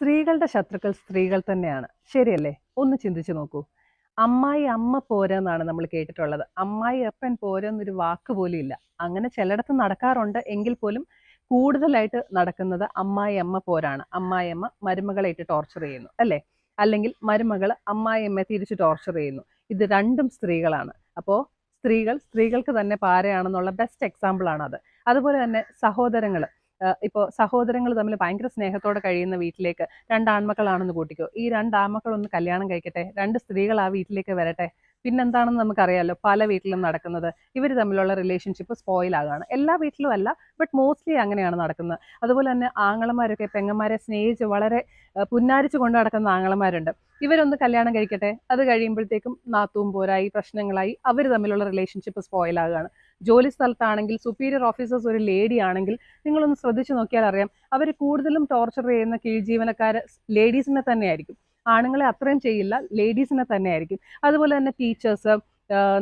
സ്ത്രീകളുടെ ശത്രുക്കൾ സ്ത്രീകൾ തന്നെയാണ്. ശരിയല്ലേ? ഒന്ന് ചിന്തിച്ചു നോക്കൂ. അമ്മായി അമ്മ പോരെന്നാണ് നമ്മൾ കേട്ടിട്ടുള്ളത്. അമ്മായി അപ്പൻ പോരെന്നൊരു വാക്ക് പോലും ഇല്ല. അങ്ങനെ ചിലയിടത്ത് നടക്കാറുണ്ട്. എങ്കിൽ പോലും കൂടുതലായിട്ട് നടക്കുന്നത് അമ്മായി അമ്മ പോരാണ്. അമ്മായി അമ്മ മരുമകളെ ഇട്ട് ടോർച്ചർ ചെയ്യുന്നു. അല്ലേ? അല്ലെങ്കിൽ മരുമകൾ അമ്മായി അമ്മയെ തിരിച്ച് ടോർച്ചർ ചെയ്യുന്നു. ഇത് രണ്ടും സ്ത്രീകളാണ്. അപ്പോൾ സ്ത്രീകൾ സ്ത്രീകൾക്ക് തന്നെ പാരയാണെന്നുള്ള ബെസ്റ്റ് എക്സാമ്പിൾ ആണ് അത് അതുപോലെ തന്നെ സഹോദരങ്ങൾ ഇപ്പോൾ സഹോദരങ്ങൾ തമ്മിൽ ഭയങ്കര സ്നേഹത്തോടെ കഴിയുന്ന വീട്ടിലേക്ക് രണ്ട് ആൺമക്കളാണെന്ന് കൂട്ടിക്കോ. ഈ രണ്ട് ആൺമക്കളൊന്ന് കല്യാണം കഴിക്കട്ടെ രണ്ട് സ്ത്രീകൾ ആ വീട്ടിലേക്ക് വരട്ടെ. പിന്നെന്താണെന്ന് നമുക്കറിയാമല്ലോ പല വീട്ടിലും നടക്കുന്നത്. ഇവർ തമ്മിലുള്ള റിലേഷൻഷിപ്പ് സ്പോയിൽ ആകുകയാണ് എല്ലാ വീട്ടിലും അല്ല ബട്ട് മോസ്റ്റ്ലി അങ്ങനെയാണ് നടക്കുന്നത്. അതുപോലെ തന്നെ ആങ്ങളമാരൊക്കെ പെങ്ങന്മാരെ സ്നേഹിച്ച് വളരെ പുന്നാരിച്ച് കൊണ്ട് നടക്കുന്ന ആങ്ങളമാരുണ്ട്. ഇവരൊന്ന് കല്യാണം കഴിക്കട്ടെ. അത് കഴിയുമ്പോഴത്തേക്കും നാത്തൂം പോരായി പ്രശ്നങ്ങളായി അവർ തമ്മിലുള്ള റിലേഷൻഷിപ്പ് സ്പോയിൽ ആകുകയാണ് ജോലി സ്ഥലത്താണെങ്കിൽ സുപ്പീരിയർ ഓഫീസേഴ്സ് ഒരു ലേഡി ആണെങ്കിൽ നിങ്ങളൊന്ന് ശ്രദ്ധിച്ചു നോക്കിയാൽ അറിയാം. അവർ കൂടുതലും ടോർച്ചർ ചെയ്യുന്ന കീഴ് ജീവനക്കാർ ലേഡീസിനെ തന്നെയായിരിക്കും. ആണുങ്ങളെ അത്രയും ചെയ്യില്ല ലേഡീസിനെ തന്നെയായിരിക്കും. അതുപോലെ തന്നെ ടീച്ചേഴ്സ്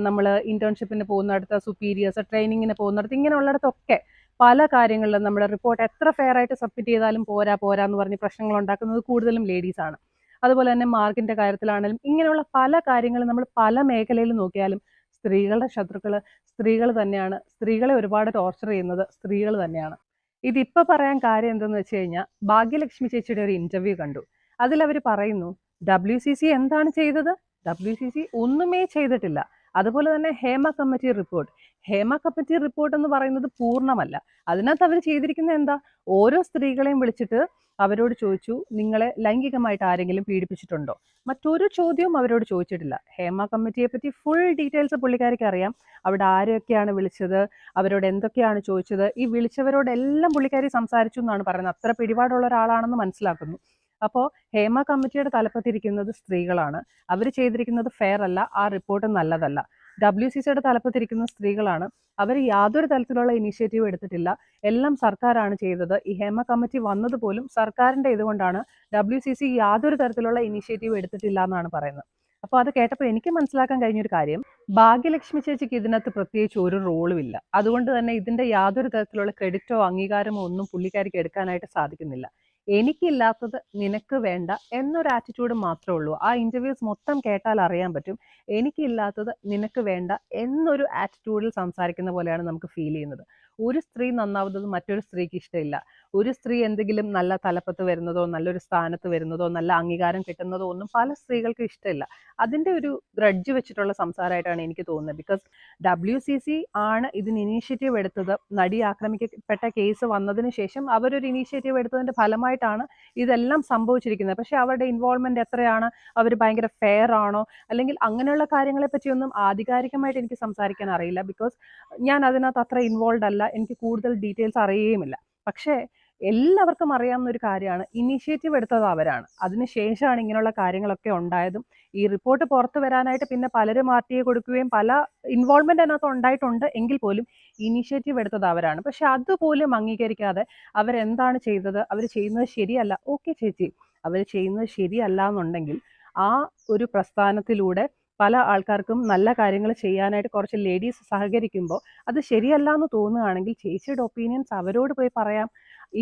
നമ്മൾ ഇന്റേൺഷിപ്പിന് പോകുന്നിടത്ത് സുപ്പീരിയേഴ്സ് ട്രെയിനിങ്ങിന് പോകുന്നിടത്ത് ഇങ്ങനെയുള്ളിടത്തൊക്കെ പല കാര്യങ്ങളിലും നമ്മുടെ റിപ്പോർട്ട് എത്ര ഫെയർ ആയിട്ട് സബ്മിറ്റ് ചെയ്താലും പോരാ പോരാ എന്ന് പറഞ്ഞ് പ്രശ്നങ്ങൾ ഉണ്ടാക്കുന്നത് കൂടുതലും ലേഡീസാണ് അതുപോലെ തന്നെ മാർക്കിന്റെ കാര്യത്തിലാണെങ്കിലും ഇങ്ങനെയുള്ള പല കാര്യങ്ങളും നമ്മൾ പല മേഖലയിൽ നോക്കിയാലും സ്ത്രീകളുടെ ശത്രുക്കൾ സ്ത്രീകൾ തന്നെയാണ്. സ്ത്രീകളെ ഒരുപാട് ടോർച്ചർ ചെയ്യുന്നത് സ്ത്രീകൾ തന്നെയാണ്. ഇതിപ്പോൾ പറയാൻ കാര്യം എന്തെന്ന് വെച്ച് കഴിഞ്ഞാൽ ഭാഗ്യലക്ഷ്മി ചേച്ചിയുടെ ഒരു ഇന്റർവ്യൂ കണ്ടു. അതിൽ അവർ പറയുന്നു ഡബ്ല്യു സി സി എന്താണ് ചെയ്തത്? ഡബ്ല്യു സി സി ഒന്നുമേ ചെയ്തിട്ടില്ല. അതുപോലെ തന്നെ Hema committee report. Hema committee report എന്ന് പറയുന്നത് പൂർണമല്ല. അതിനകത്ത് അവർ ചെയ്തിരിക്കുന്നത് എന്താ? ഓരോ സ്ത്രീകളെയും വിളിച്ചിട്ട് അവരോട് ചോദിച്ചു നിങ്ങളെ ലൈംഗികമായിട്ട് ആരെങ്കിലും പീഡിപ്പിച്ചിട്ടുണ്ടോ? മറ്റൊരു ചോദ്യവും അവരോട് ചോദിച്ചിട്ടില്ല. ഹേമ കമ്മിറ്റിയെ പറ്റി ഫുൾ ഡീറ്റെയിൽസ് പുള്ളിക്കാരിക്ക് അറിയാം. അവിടെ ആരൊക്കെയാണ് വിളിച്ചത്? അവരോട് എന്തൊക്കെയാണ് ചോദിച്ചത്? ഈ വിളിച്ചവരോടെല്ലാം പുള്ളിക്കാരി സംസാരിച്ചു എന്നാണ് പറയുന്നത്. അത്ര പിടിപാടുള്ള ഒരാളാണെന്ന് മനസ്സിലാക്കുന്നു. അപ്പോൾ ഹേമ കമ്മിറ്റിയുടെ തലപ്പത്തിരിക്കുന്നത് സ്ത്രീകളാണ്. അവർ ചെയ്തിരിക്കുന്നത് ഫെയർ അല്ല ആ റിപ്പോർട്ട് നല്ലതല്ല. ഡബ്ല്യു സി സിയുടെ തലപ്പത്തിരിക്കുന്ന സ്ത്രീകളാണ്. അവർ യാതൊരു തരത്തിലുള്ള ഇനീഷ്യേറ്റീവ് എടുത്തിട്ടില്ല. എല്ലാം സർക്കാരാണ് ചെയ്തത്. ഈ ഹേമ കമ്മിറ്റി വന്നത് പോലും സർക്കാരിന്റെ ഇതുകൊണ്ടാണ് ഡബ്ല്യു സി സി യാതൊരു തരത്തിലുള്ള ഇനീഷ്യേറ്റീവ് എടുത്തിട്ടില്ല എന്നാണ് പറയുന്നത്. അപ്പോൾ അത് കേട്ടപ്പോൾ എനിക്ക് മനസ്സിലാക്കാൻ കഴിഞ്ഞൊരു കാര്യം. ഭാഗ്യലക്ഷ്മി ചേച്ചിക്ക് ഇതിനകത്ത് പ്രത്യേകിച്ച് ഒരു റോളും ഇല്ല. അതുകൊണ്ട് തന്നെ ഇതിന്റെ യാതൊരു തരത്തിലുള്ള ക്രെഡിറ്റോ അംഗീകാരമോ ഒന്നും പുള്ളിക്കാരിക്ക് എടുക്കാനായിട്ട് സാധിക്കുന്നില്ല. എനിക്കില്ലാത്തത് നിനക്ക് വേണ്ട എന്നൊരു ആറ്റിറ്റ്യൂഡ് മാത്രമേ ഉള്ളൂ. ആ ഇന്റർവ്യൂസ് മൊത്തം കേട്ടാൽ അറിയാൻ പറ്റും. എനിക്കില്ലാത്തത് നിനക്ക് വേണ്ട എന്നൊരു ആറ്റിറ്റ്യൂഡിൽ സംസാരിക്കുന്ന പോലെയാണ് നമുക്ക് ഫീൽ ചെയ്യുന്നത്. ഒരു സ്ത്രീ നന്നാവുന്നത് മറ്റൊരു സ്ത്രീക്ക് ഇഷ്ടമില്ല. ഒരു സ്ത്രീ എന്തെങ്കിലും നല്ല തലപ്പത്ത് വരുന്നതോ നല്ലൊരു സ്ഥാനത്ത് വരുന്നതോ നല്ല അംഗീകാരം കിട്ടുന്നതോ ഒന്നും പല സ്ത്രീകൾക്ക് ഇഷ്ടമില്ല. അതിന്റെ ഒരു ഗ്രഡ്ജ് വെച്ചിട്ടുള്ള സംസാരമായിട്ടാണ് എനിക്ക് തോന്നുന്നത്. ബിക്കോസ് ഡബ്ല്യു സി സി ആണ് ഇതിന് ഇനീഷ്യേറ്റീവ് എടുത്തത്. നടി ആക്രമിക്കപ്പെട്ട കേസ് വന്നതിന് ശേഷം അവരൊരു ഇനീഷ്യേറ്റീവ് എടുത്തതിന്റെ ഫലമായിട്ടാണ് ഇതെല്ലാം സംഭവിച്ചിരിക്കുന്നത്. പക്ഷെ അവരുടെ ഇൻവോൾവ്മെന്റ് എത്രയാണ്? അവർ ഭയങ്കര ഫെയർ ആണോ? അല്ലെങ്കിൽ അങ്ങനെയുള്ള കാര്യങ്ങളെ പറ്റിയൊന്നും ആധികാരികമായിട്ട് എനിക്ക് സംസാരിക്കാൻ അറിയില്ല. ബിക്കോസ് ഞാൻ അതിനകത്ത് അത്ര ഇൻവോൾവ് അല്ല. എനിക്ക് കൂടുതൽ ഡീറ്റെയിൽസ് അറിയുകയുമില്ല. പക്ഷേ എല്ലാവർക്കും അറിയാവുന്ന ഒരു കാര്യമാണ്. ഇനീഷ്യേറ്റീവ് എടുത്തത് അവരാണ്. അതിനുശേഷമാണ് ഇങ്ങനെയുള്ള കാര്യങ്ങളൊക്കെ ഉണ്ടായതും. ഈ റിപ്പോർട്ട് പുറത്തു വരാനായിട്ട് പിന്നെ പലരും ഐ കൊടുക്കുകയും പല ഇൻവോൾവ്മെന്റ് അതിനകത്ത് ഉണ്ടായിട്ടുണ്ട് എങ്കിൽ പോലും ഇനീഷ്യേറ്റീവ് എടുത്തത് അവരാണ്. പക്ഷെ അതുപോലും അംഗീകരിക്കാതെ അവരെന്താണ് ചെയ്തത്? അവർ ചെയ്യുന്നത് ശരിയല്ല. ഓക്കെ ചേച്ചി. അവർ ചെയ്യുന്നത് ശരിയല്ല എന്നുണ്ടെങ്കിൽ ആ ഒരു പ്രസ്ഥാനത്തിലൂടെ പല ആൾക്കാർക്കും നല്ല കാര്യങ്ങൾ ചെയ്യാനായിട്ട് കുറച്ച് ലേഡീസ് സഹകരിക്കുമ്പോൾ അത് ശരിയല്ല എന്ന് തോന്നുകയാണെങ്കിൽ ചേച്ചിയുടെ ഒപ്പീനിയൻസ് അവരോട് പോയി പറയാം.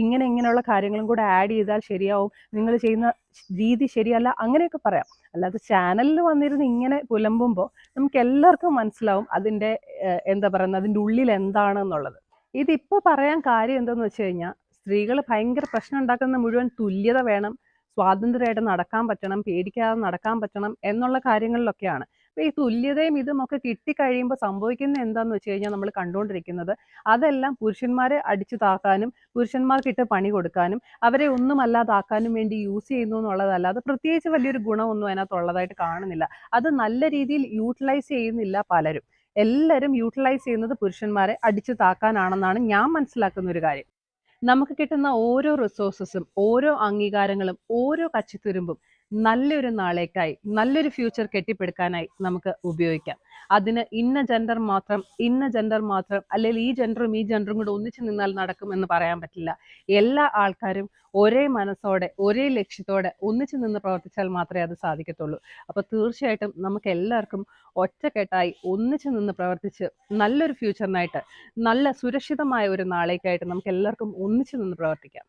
ഇങ്ങനെ ഇങ്ങനെയുള്ള കാര്യങ്ങളും കൂടെ ആഡ് ചെയ്താൽ ശരിയാവും. നിങ്ങൾ ചെയ്യുന്ന രീതി ശരിയല്ല അങ്ങനെയൊക്കെ പറയാം. അല്ലാതെ ചാനലിൽ വന്നിരുന്ന് ഇങ്ങനെ പുലമ്പുമ്പോൾ നമുക്ക് എല്ലാവർക്കും മനസ്സിലാവും അതിന്റെ എന്താ പറയുന്നത് അതിന്റെ ഉള്ളിൽ എന്താണെന്നുള്ളത്. ഇതിപ്പോൾ പറയാൻ കാര്യം എന്തെന്ന് വെച്ച് കഴിഞ്ഞാൽ സ്ത്രീകൾ ഭയങ്കര പ്രശ്നം ഉണ്ടാക്കുന്ന മുഴുവൻ തുല്യത വേണം സ്വാതന്ത്ര്യമായിട്ട് നടക്കാൻ പറ്റണം പേടിക്കാതെ നടക്കാൻ പറ്റണം എന്നുള്ള കാര്യങ്ങളിലൊക്കെയാണ്. അപ്പോൾ ഈ തുല്യതയും ഇതും ഒക്കെ കിട്ടിക്കഴിയുമ്പോൾ സംഭവിക്കുന്ന എന്താണെന്ന് വെച്ച് കഴിഞ്ഞാൽ നമ്മൾ കണ്ടുകൊണ്ടിരിക്കുന്നത് അതെല്ലാം പുരുഷന്മാരെ അടിച്ചു താക്കാനും പുരുഷന്മാർക്കിട്ട് പണി കൊടുക്കാനും അവരെ ഒന്നും അല്ലാതാക്കാനും വേണ്ടി യൂസ് ചെയ്യുന്നു എന്നുള്ളതല്ലാതെ പ്രത്യേകിച്ച് വലിയൊരു ഗുണമൊന്നും അതിനകത്തുള്ളതായിട്ട് കാണുന്നില്ല. അത് നല്ല രീതിയിൽ യൂട്ടിലൈസ് ചെയ്യുന്നില്ല പലരും. എല്ലാവരും യൂട്ടിലൈസ് ചെയ്യുന്നത് പുരുഷന്മാരെ അടിച്ചു താക്കാനാണെന്നാണ് ഞാൻ മനസ്സിലാക്കുന്ന ഒരു കാര്യം. നമുക്ക് കിട്ടുന്ന ഓരോ റിസോഴ്സസും ഓരോ അംഗീകാരങ്ങളും ഓരോ കച്ചിത്തുരുമ്പും നല്ലൊരു നാളേക്കായി നല്ലൊരു ഫ്യൂച്ചർ കെട്ടിപ്പടുക്കാനായി നമുക്ക് ഉപയോഗിക്കാം. അതിന് ഇന്ന ജെൻഡർ മാത്രം ഇന്ന ജെൻഡർ മാത്രം അല്ലെങ്കിൽ ഈ ജെൻഡറും ഈ ജെൻഡറും കൂടെ ഒന്നിച്ചു നിന്നാൽ നടക്കുമെന്ന് പറയാൻ പറ്റില്ല. എല്ലാ ആൾക്കാരും ഒരേ മനസ്സോടെ ഒരേ ലക്ഷ്യത്തോടെ ഒന്നിച്ചു നിന്ന് പ്രവർത്തിച്ചാൽ മാത്രമേ അത് സാധിക്കത്തുള്ളൂ. അപ്പോൾ തീർച്ചയായിട്ടും നമുക്ക് എല്ലാവർക്കും ഒറ്റക്കെട്ടായി ഒന്നിച്ചു നിന്ന് പ്രവർത്തിച്ച് നല്ലൊരു ഫ്യൂച്ചറിനായിട്ട് നല്ല സുരക്ഷിതമായ ഒരു നാളേക്കായിട്ട് നമുക്ക് എല്ലാവർക്കും ഒന്നിച്ചു നിന്ന് പ്രവർത്തിക്കാം.